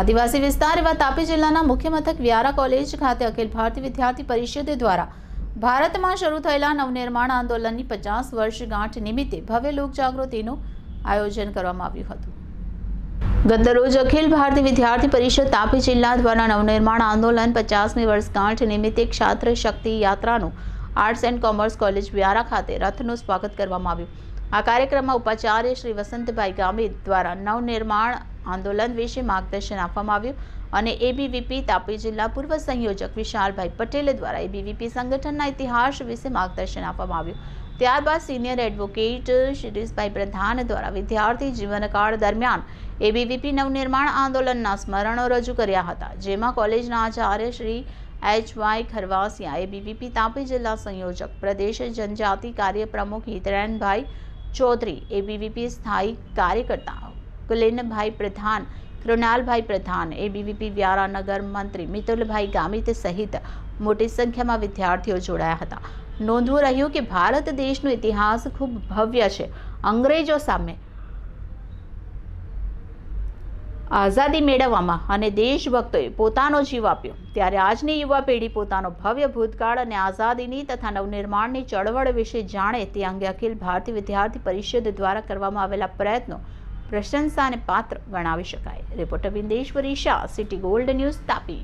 આદિવાસી વિસ્તાર એવા તાપી જિલ્લાના મુખ્ય મથક વ્યારા કોલેજ ખાતે અખિલ ભારતીય વિદ્યાર્થી પરિષદ દ્વારા ભારતમાં શરૂ થયેલા નવનિર્માણ આંદોલનની પચાસ વર્ષગાંઠ નિમિત્તે ભવ્ય લોકજાગૃતિનું આયોજન કરવામાં આવ્યું હતું. ગતરોજ અખિલ ભારતીય વિદ્યાર્થી પરિષદ તાપી જિલ્લા દ્વારા નવનિર્માણ આંદોલન પચાસમી વર્ષગાંઠ નિમિત્તે ક્ષાત્ર શક્તિ યાત્રાનું arts and commerce college Vyara ખાતે રથનું સ્વાગત કરવામાં આવ્યું. આ કાર્યક્રમમાં ઉપાચાર્ય શ્રી વસંતભાઈ ગામિત દ્વારા નવનિર્માણ આંદોલન વિશે માર્ગદર્શન આપવામાં આવ્યું અને એબીવીપી તાપી જિલ્લા પૂર્વ સંયોજક વિશાલભાઈ પટેલ દ્વારા એબીવીપી સંગઠનના ઇતિહાસ વિશે માર્ગદર્શન આપવામાં આવ્યું. ત્યારબાદ સિનિયર એડવોકેટ શિરીષભાઈ પ્રધાન દ્વારા વિદ્યાર્થી જીવનકાળ દરમિયાન એબીવીપી નવનિર્માણ આંદોલનના સ્મરણો રજૂ કર્યા હતા, જેમાં કોલેજના આચાર્ય Shri H Y ખરવાસિયા ABVP Tapi જિલ્લા સંયોજક પ્રદેશ જનજાતિ કાર્ય પ્રમુખ હિતરેનભાઈ ચૌધરી એબીવીપી સ્થાયી કાર્યકર્તા કુલિનભાઈ પ્રધાન કૃણાલભાઈ પ્રધાન એબીવીપી વ્યારા મંત્રી મિતુલભાઈ ગામિત સહિત મોટી સંખ્યામાં વિદ્યાર્થીઓ જોડાયા હતા. નોંધવું રહ્યું કે ભારત દેશનો ઇતિહાસ ખૂબ ભવ્ય છે. અંગ્રેજો સામે આઝાદી મેળવવામાં અને દેશભક્તોએ પોતાનો જીવ આપ્યો. ત્યારે આજની યુવા પેઢી પોતાનો ભવ્ય ભૂતકાળ અને આઝાદીની તથા નવનિર્માણની ચળવળ વિશે જાણે તે અંગે અખિલ ભારતીય વિદ્યાર્થી પરિષદ દ્વારા કરવામાં આવેલા પ્રયત્નો પ્રશંસાને પાત્ર ગણાવી શકાય. Reporter Bindeshwari Shah City Gold News Tapi.